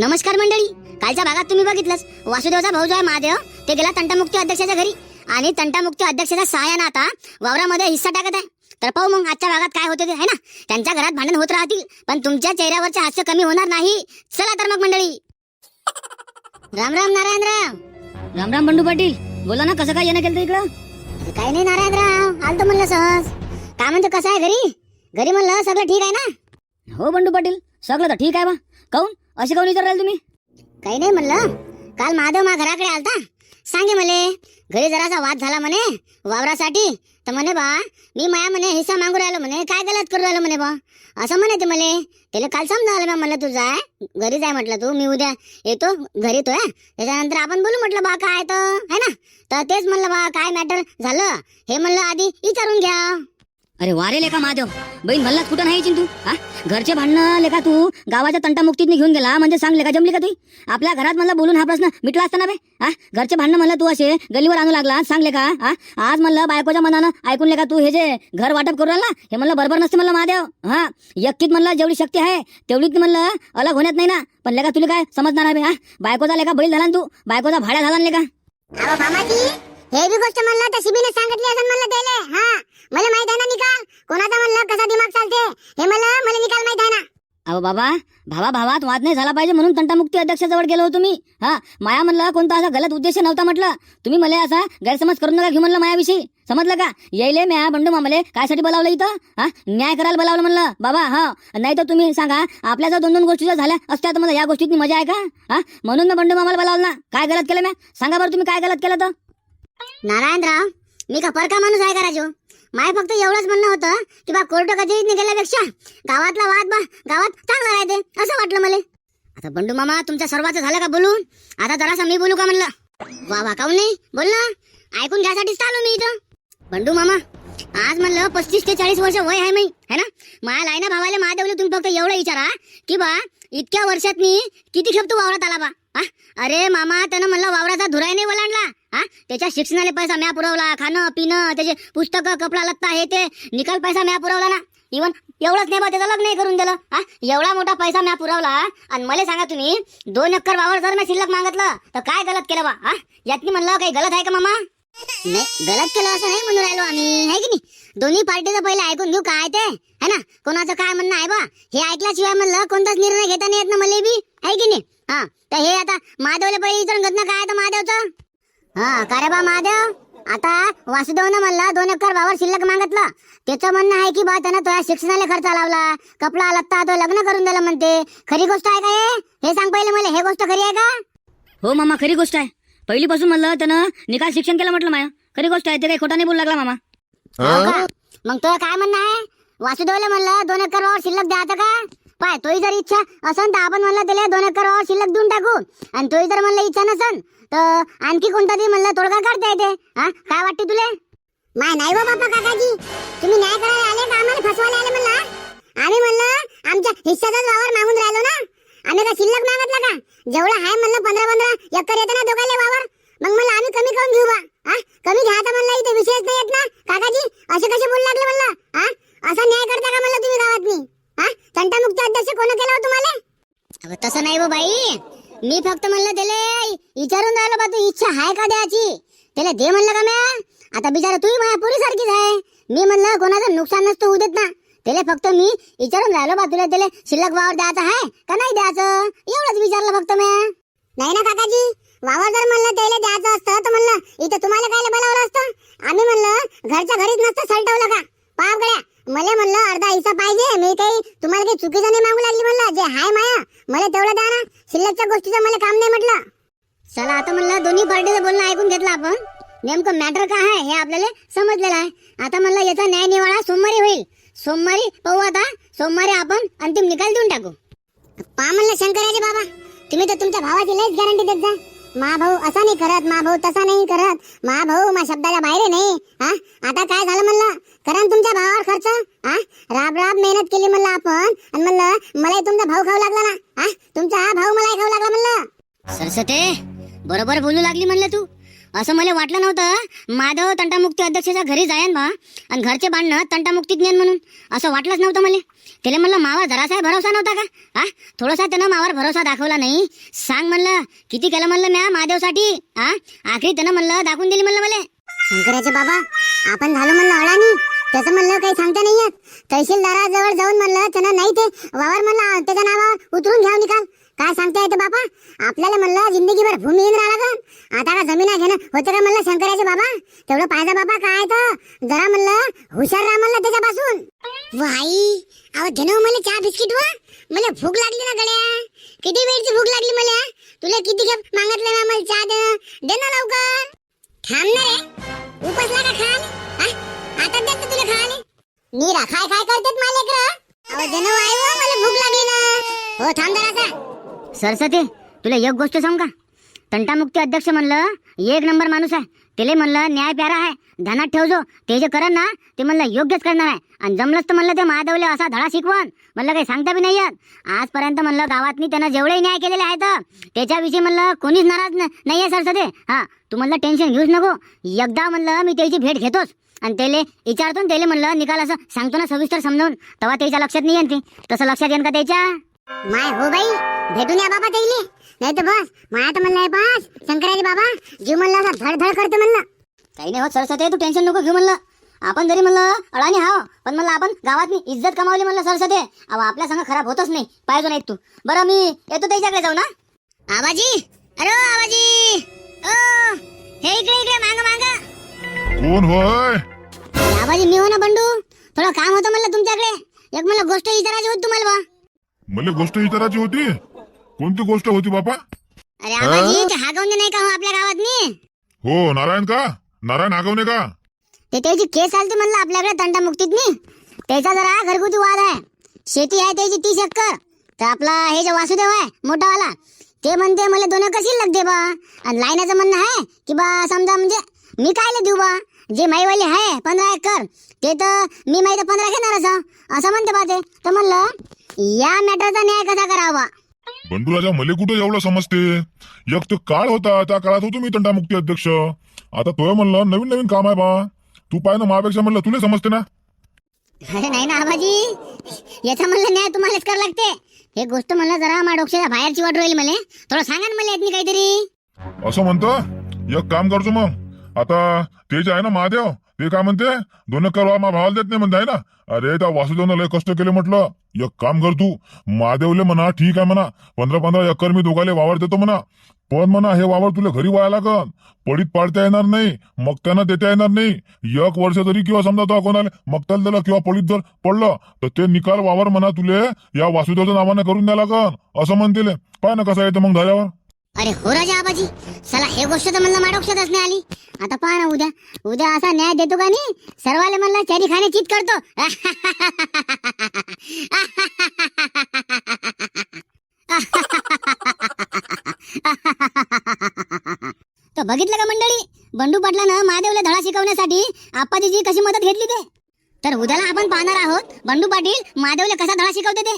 नमस्कार मंडळी. कालच्या भागात तुम्ही बघितलंच. वासुदेवचा भाऊ जो आहे महादेव ते गेला तंटामुक्ती अध्यक्षाच्या घरी. आणि तंटामुक्ती अध्यक्षाच्या सहाय्यानं आता वावरामध्ये हिस्सा टाकत आहे. तर पाहू मग आजच्या भागात काय होते ते है ना? त्यांच्या घरात भांडण होत राहतील पण तुमच्या चेहऱ्यावरचे हास्य कमी होणार नाही. चला तर मग मंडळी. राम राम नारायण राव राम राम बंडू पाटील. बोला ना कसं काय येणं केलं इकडं? काही नाही नारायण राव आलतो म्हणलं सहज. काय म्हणतो कसं आहे घरी? घरी म्हणलं सगळं ठीक आहे ना? हो बंडू पाटील. सगळं तर ठीक आहे बा. काऊन? असे काऊन विचाराल तुम्ही? काही नाही म्हणलं. काल महादेव मा घराकडे आलता. सांगे मले घरी जरासा वाद झाला म्हणे वावरासाठी. तर म्हणे बा मी माया म्हणे हिस्सा मागू राहिलो म्हणे काय गलत करू राहिलो म्हणे बा? असं म्हणे ते मले. त्याला काल समजा आलं म्हणलं तू जाय घरी जाय म्हटलं तू मी उद्या येतो घरी तो त्याच्यानंतर आपण बोलू म्हटलं बा काय तर? है ना? तर तेच म्हणलं बा काय मॅटर झालं? हे म्हणलं आधी विचारून घ्या. अरे वारे लेका महादेव. बहीण भल्लाच कुठं नाही चिंतू हा? घरचे भांडणं लेखा तू गावाच्या तंटामुक्तीत घेऊन गेला म्हणजे सांग लेखा जमली का तू आपल्या घरात म्हणलं बोलून हा प्रश्न मिटला असताना बे? हा? घरचे भांडणं म्हणलं तू असे गलीवर आणू लागला सांग लेखा हा? आज म्हणलं बायकोच्या मनानं ऐकून लेखा तू हे जे घर वाटप करू राहिला हे म्हणलं बरोबर नसते म्हणलं महादेव. हा? यक्कीत म्हणलं जेवढी शक्ती आहे तेवढीच म्हणलं अलग होण्यात नाही ना. पण लेखा तुला काय समजणार आहे हा? बायकोचा लेखा बैल झाला ना तू? बायकोचा भाड्या झाला लेखा? हे बी गोष्ट म्हणलं तर शिबीने सांगितली असं म्हणलं त्याले. हा मला माहीत आहे ना निकाल. कोणाचा म्हणलं कसा दिमाग चालते? हे मला मला निकाल माहीत आहे ना. अहो बाबा भावा भावात वाद नाही झाला पाहिजे म्हणून तंटामुक्ती अध्यक्षाजवळ गेलो होतो मी हा माया म्हणलं कोणता असा गलत उद्देश नव्हता म्हटलं. तुम्ही मला असा गैरसमज करून नका घेऊ म्हणलं मायाविषयी. समजलं का? येईले म्या बंडू मामले कायसाठी बोलावलं इथं? हा न्याय करायला बोलावलं म्हणलं. बाबा हा नाही तर तुम्ही सांगा आपल्या जर दोन दोन गोष्टी जर झाल्या असत्या तर मला या गोष्टीतनी मजा आहे का? हा म्हणून मी बंडू मामाला बोलावलं ना. काय गलत केलं म्या? सांगा बरं तुम्ही काय गलत केलं तर. नारायणराव मी का परका माणूस आहे का राजू? माय फक्त एवढंच म्हणणं होतं की बा कोर्ट कचेरीत निघाल्यापेक्षा गावातला वाद बा गावात चांगला राहते असं वाटलं मला. आता बंडू मामा तुमच्या सर्वांचं झालं का बोलून? आता जरासा मी बोलू का म्हणलं? वा वा काऊन नाही? बोल ना. ऐकून घ्यासाठीच चालू मी इथं. बंडू मामा आज म्हणलं पस्तीस ते चाळीस वर्ष वय आहे मी है ना? माया लायना भावाला महादेवले तुम्ही फक्त एवढं विचारा की बा इतक्या वर्षात मी किती खेप तू वावरात आला बा अरे मामा त्यानं म्हणलं वावराचा धुराय नाही ओलांडला. त्याच्या शिक्षणाला पैसा म्या पुरवला खाणं पिणं त्याचे पुस्तकं कपडा लत्ता हे ते. निकाल पैसा म्या पुरवला ना. इवन एवढंच नाही बा त्याचं लग्न करून दिलं. हा? एवढा मोठा पैसा म्या पुरवला. आणि मला सांगा तुम्ही दोन एकर वावर जर मी शिल्लक मागितलं तर काय गलत केलं बा? हा? यातनी म्हणलं काही गलत आहे का मामा? नाही गलत केलं असं नाही म्हणून राहिलो आम्ही. आहे की नाही? दोन्ही पार्टीचं पहिले ऐकून घेऊ काय ते. है ना? कोणाचं काय म्हणणं आहे बा? हे ऐकल्याशिवाय म्हणलं कोणताच निर्णय घेता नाही येत ना मला बी. आहे की नाही? हा. तर हे आता महादेवला पहिले विचारून घेत ना काय तर महादेवचं हा का रे बा महादेव? आता वासुदेवनं म्हणलं दोन एकर वावर शिल्लक मागितलं. त्याचं म्हणणं आहे की बा त्यानं तुझ्या शिक्षणाला खर्च लावला. कपडा लत्ता तो लग्न करून दिलं म्हणते. खरी गोष्ट आहे का हे? हे सांग पहिले मला हे गोष्ट खरी आहे का? हो मामा खरी गोष्ट आहे. पहिलीपासून म्हणलं त्यानं निकाल शिक्षण केलं म्हटलं माया. खरी गोष्ट आहे ते काही खोटा नाही बोलू लागला मामा. हो का? मग तुला काय म्हणणं आहे? वासुदेवला म्हणलं दोन एकर वावर शिल्लक द्यायचं का? पाय तोही जर इच्छा असन तर आपण म्हणलं त्याला दोन एकर वावर शिल्लक देऊन टाकू. आणि तोही जर म्हणलं इच्छा नसन तर आणखी कोणता तरी म्हणलं तोडगा काढता येते. हा? काय वाटते तुले? माय नाही बा बापा काकाजी. तुम्ही न्याय करायला आले का? आम्हाला फसवायला आले म्हणला? आम्ही म्हणलं आमच्या हिस्साचाच वावर मागून राहिलो ना? आम्ही का शिल्लक मागितला का? जेवढं आहे म्हणलं पंधरा पंधरा एकर येते ना दोघाले वावर. मग म्हणलं आम्ही कमी करून घेऊ बा. हा? कमी घ्यायचा म्हणलं इथे विशेष नाही येत ना. काकाजी असे कसे बोलू लागले म्हणलं? हा? असा न्याय करता का म्हणलं तुम्ही गावात मी हा तंटामुक्त अध्यक्ष कोण केला हो तुम्हाला अगं तसं नाही हो बाई. मी फक्त म्हणलं त्याला विचारून राहिलो बा तू इच्छा आहे का द्याची त्याला दे म्हणलं का म्या? आता बिचारा तू माझ्या पुरी सारखीच आहे. मी म्हणलं कोणाचं नुकसान नसतं होऊ देत ना. त्याला फक्त मी विचारून राहिलो बा तुला त्याला शिल्लक वावर द्यायचा आहे का नाही द्यायचं? एवढंच विचारलं फक्त म्या. नाही ना काकाजी? वावर जर म्हणलं त्याला द्यायचं असतं तर म्हणलं इथं तुम्हाला काय बोलावलं असतं? आम्ही म्हणलं घरच्या घरीच नसतं सलटवलं का? पाप गड्या. मला म्हणलं अर्धा हिस्सा पाहिजे मी काही तुम्हाला काही चुकीचं नाही मागू लागली म्हणलं. जे हाय माया मला तेवढं द्या ना. शिल्लकच्या गोष्टीचं मला काम नाही म्हटलं. चला आता म्हणलं दोन्ही पार्टीचं बोलणं ऐकून घेतलं आपण. नेमकं मॅटर काय आहे हे आपल्याला समजलेलं आहे. आता म्हणलं याचा न्याय निवाडा सोमवारी होईल. सोमवारी पाहू आता. सोमवारी आपण अंतिम निकाल देऊन टाकू. पा म्हणलं शंकराजी बाबा तुम्ही तर तुमच्या भावाची लयच गॅरंटी देत जा. मा भाऊ असा नाही करत. मा भाऊ तसा नाही करत. मा भाऊ मा शब्दाला बाहेर नाही. हा? आता काय झालं म्हणलं? करा ना तुमच्या भावावर खर्च. हा? राब राब मेहनत केली म्हणलं आपण. आणि म्हणलं मलाही तुमचा भाऊ खाऊ लागला ना. हा? तुमचा हा भाऊ मलाही खाऊ लागला म्हणलं. सरसते बरोबर बोलू लागली म्हणलं तू. असं मला वाटलं नव्हतं. माधव तंटामुक्ती अध्यक्षाच्या घरी जायन बा. आणि घरचे बांधणं तंटामुक्तीत नेन म्हणून. असं वाटलंच नव्हतं मला. त्याला म्हणलं मावा जरासा भरोसा नव्हता का? हा थोडासा त्यानं मावावर भरोसा दाखवला नाही. सांग म्हणलं. किती केलं म्हणलं म्या महादेवसाठी हा आखरी त्यानं म्हणलं दाखवून दिली म्हणलं मला. शंकराचे बाबा आपण झालो म्हणलं अडाणी. त्याचं म्हणलं काही सांगता नाही येत. तहसीलदाराजवळ जाऊन म्हणलं त्यानं नाही ते वावर म्हणलं त्याच्या नावावर उतरून घ्याव निकाल. काय सांगता येतं बापा? आपल्याला म्हणलं जिंदगीभर भूमिहीन राहिला का आता का जमीन घेणं होतं का म्हणलं शंकराचे बाबा? तेवढं पाहिजे बाबा काय तर. जरा म्हणलं हुशार राहा म्हणलं त्याच्यापासून. वाई अहो धनो मला चहा बिस्किट वा मला भूक लागली ना गड्या. किती वेळची भूक लागली मला तुला किती कप मागितलं ना मला चहा दे दे ना लवकर. थांब ना रे. उपास लागा खाल आता देत तुला खाल नीरा खाय खाय करतेत मला लेकर अहो जनो आई हो, मला भूक लागली ना. हो थांब जरासा. सरस्वती तुला एक गोष्ट सांग का? तंटामुक्ती अध्यक्ष म्हणलं एक नंबर माणूस आहे. तिले म्हणलं न्याय प्यारा आहे. ध्यानात ठेवजो. ते जे करन ना ते म्हणलं योग्यच करणार आहे. आणि जमलंच तर म्हणलं ते महादेवले असा धडा शिकवण. म्हणलं काही सांगता बी नाही येत आजपर्यंत म्हणलं गावातनी त्यानं जेवढे न्याय केलेले आहेत त्याच्याविषयी म्हणलं कोणीच नाराज नाही आहे सरसदे हा तू म्हणलं टेन्शन घेऊच नको. एकदा म्हणलं मी त्याची भेट घेतोच. आणि त्याले विचारतो त्याला त्याले म्हणलं निकाल असं सांगतो ना सविस्तर समजावून. तेव्हा त्याच्या लक्षात नाही येते ते. तसं लक्षात येईन का त्याच्या? माय हो बाई भेटून या बाबा ताईले नाही तर बस माया तर म्हणलं बस शंकराचे बाबा जीव म्हणलं असा धड धड करतो म्हणलं. काही नाही होत सरस्वती तू टेन्शन नको घेऊ म्हणलं. आपण जरी म्हणलं अडाणी हाव पण म्हणलं आपण गावात इज्जत कमावली म्हणलं सरस्वती. अहो आपल्या संग खराब होतच नाही पाहिजे नाहीत तू. बरं मी येतो त्याच्याकडे जाऊ ना आबाजी अरे आबाजी. ओ हे इकडे इकडे मांग मांग. कोण होय? आबाजी मी हो ना बंडू. थोडं काम होतं म्हणलं तुमच्याकडे. एक मला गोष्ट विचारायची होती तुम्हाला मला गोष्ट विचारायची होती? कोणती गोष्ट होती बापा? अरे आबाजी ते हागवणे नाही का हो आपल्या गावात हो नारायण का? नारायण आगवणे का? ते त्याची केस आलती म्हणलं आपल्याकडे तंटामुक्तीत मी. त्याचा जरा घरगुती वाद आहे. शेती आहे त्याची तीस एकर. तर आपला हे जे वासुदेव आहे मोठावाला ते म्हणते मला दोन शिल्लक दे बा. आणि लाईनाचं म्हणणं आहे की बा समजा म्हणजे मी कायले देऊ बा? जे माईवाली आहे पंधरा एकर ते तर मी माई तर पंधरा घेणारच हं. असं म्हणते बा ते. तर म्हणलं या मॅटरचा न्याय कसा करावा? बंडूराजा मले कुठं एवढं समजते? एक तर काळ होता त्या काळात होतो मी तंटामुक्ती अध्यक्ष. आता तोय म्हणलं नवीन नवीन काम आहे बा. तू पाय ना मापेक्षा म्हणलं तुला समजते ना? अरे नाही ना आबाजी. याचा म्हणलं न्याय तुम्हालाच करावं लागते. हे गोष्ट म्हणलं जरा मा डोक्याच्या बाहेरची वाट राहील मला. थोडं सांगा ना मला यातनी काहीतरी. असं म्हणतं? एक काम करतो मग. आता ते जे आहे ना महादेव ते काय म्हणते? दोन एकर वा मा भावाला देत नाही म्हणते आहे ना? अरे त्या वासुदेवनं लय कष्ट केले म्हटलं. एक काम कर तू. महादेवले म्हणा ठीक आहे म्हणा. पंधरा पंधरा एकर मी दोघाले वावर देतो म्हणा. पण म्हणा हे वावर तुला घरी व्हायला लागल पडीत पाडता येणार नाही. मग त्यांना देता येणार नाही. एक वर्ष जरी किंवा समजा तो कोणाला मगताला दिलं किंवा पडीत जर पडलं तर ते निकाल वावर म्हणा तुले या वासुदेवच्या नावानं करून द्या लागल असं म्हणतील. पाय ना कसं येतं मग झाल्यावर. अरे हो राजा आबाजी. चला हे गोष्ट तर म्हणलं माडोक्षातच नाही आली. आता पहा ना उद्या. उद्या असा न्याय देतो का नाही? सर्वाले म्हणलं चरी खाणे चित करतो. तर बघितलं का मंडळी? बंडू पाटलानं महादेवला धडा शिकवण्यासाठी आप्पाजीची कशी मदत घेतली ते? तर उद्याला आपण पाहणार आहोत बंडू पाटील महादेवला कसा धडा शिकवते ते.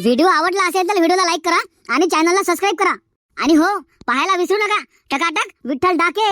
व्हिडिओ आवडला असेल तर व्हिडिओला लाईक करा आणि चॅनलला सबस्क्राईब करा. आणि हो पाहायला विसरू नका. टकाटक विठ्ठल डाके.